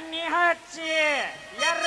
ಎಣ್ಣೆ ಹಚ್ಚಿ. ಎರ್ರ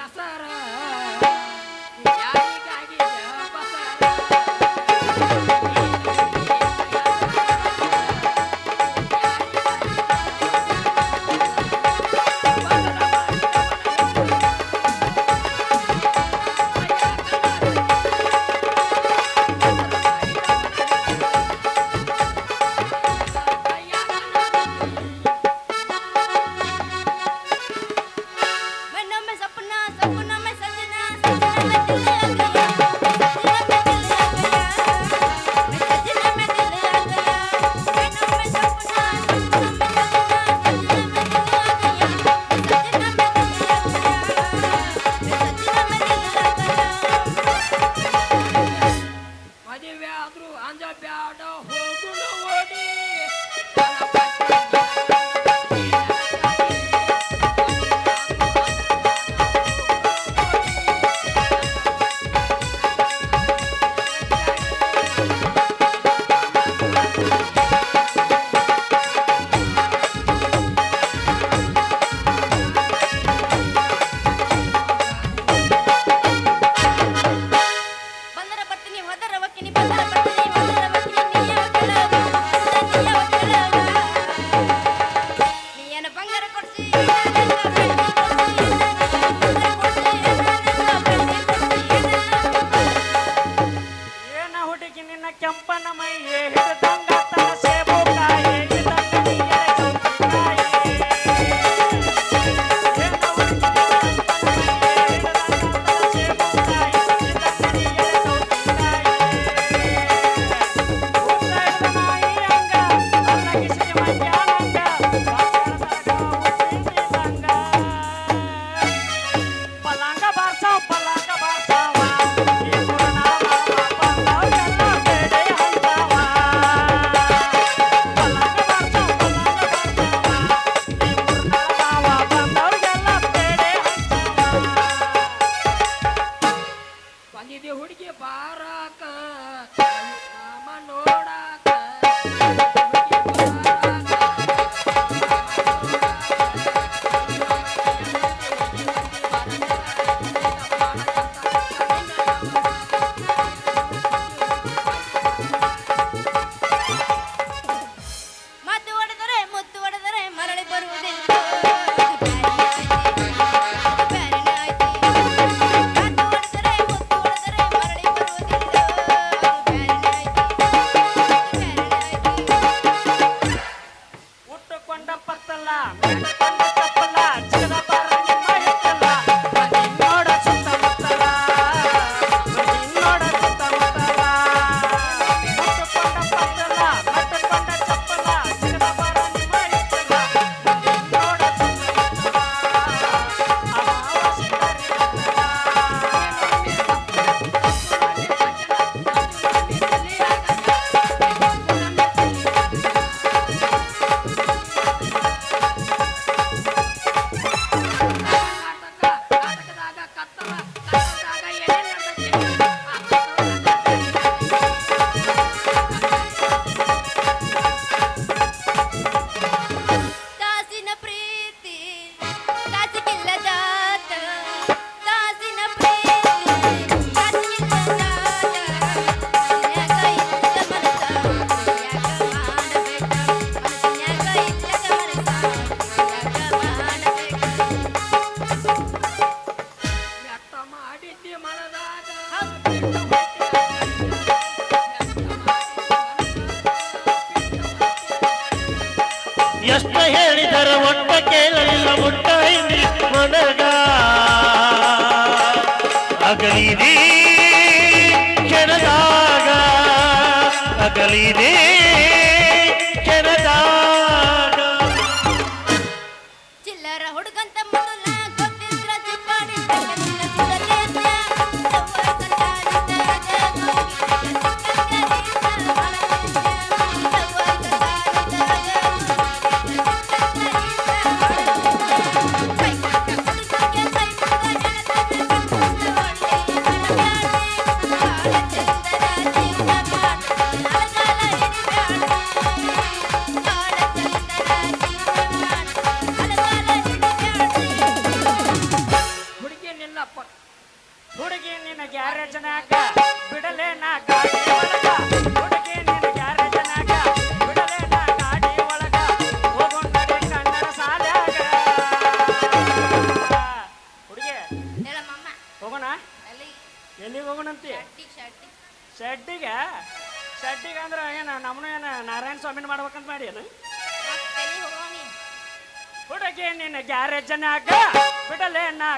ಹೆಸರ வேண்டாம் ಎಷ್ಟು ಹೇಳಿದರ ಒಟ್ಟ ಕೇಳಲಿಲ್ಲ ಮುಟ್ಟಾಯಿ ಮನಗ. ಅಗಲಿದೆ ಕ್ಷಣದಾಗ ಅಗಲಿದೆ ಸ್ವಾಮಿನ ಮಾಡ್ಬೇಕಂತ ಮಾಡಿ ಏನು ಹುಡುಗಿ ನಿನ್ನ ಗ್ಯಾರೇಜನಾಗ ಬಿಡಲೇ ನಾ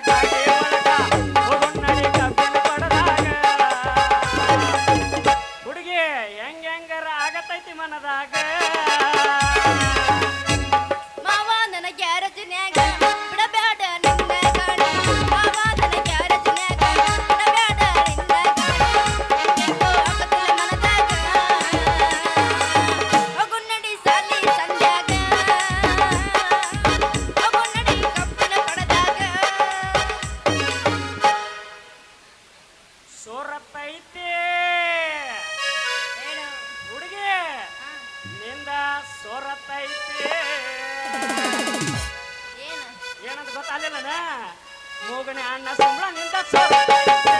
ಹೋಗಣೆ ಅಣ್ಣ ಸಂಬಳ ನಿಂದ ಸರ್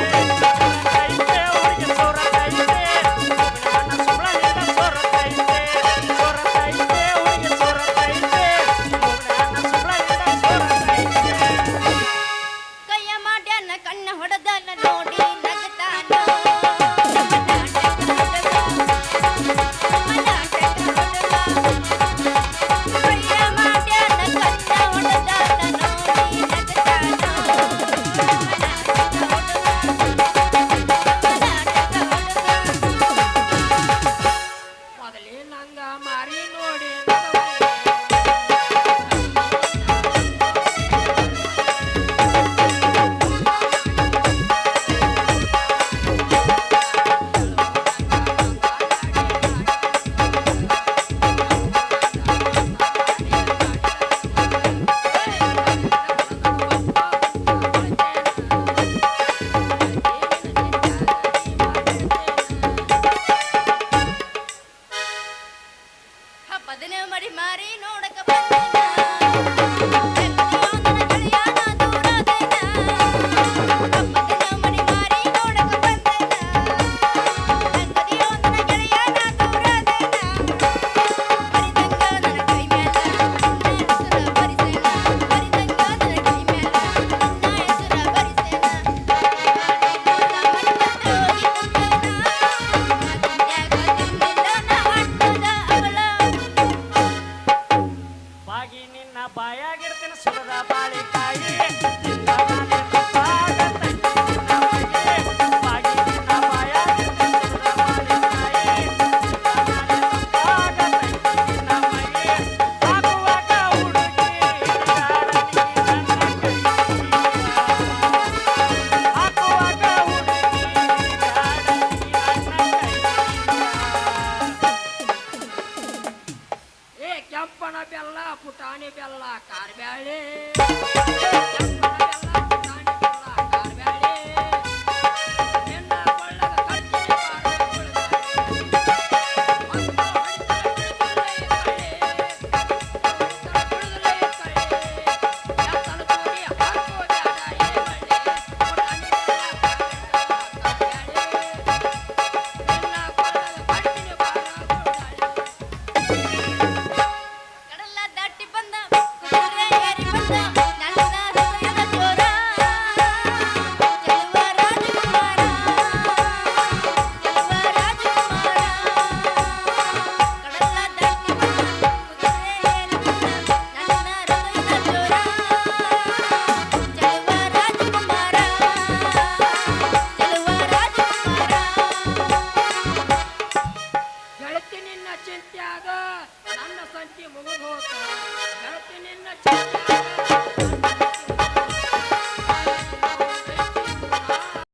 ಕಾರ್ ಬ್ಯಾಳೆ.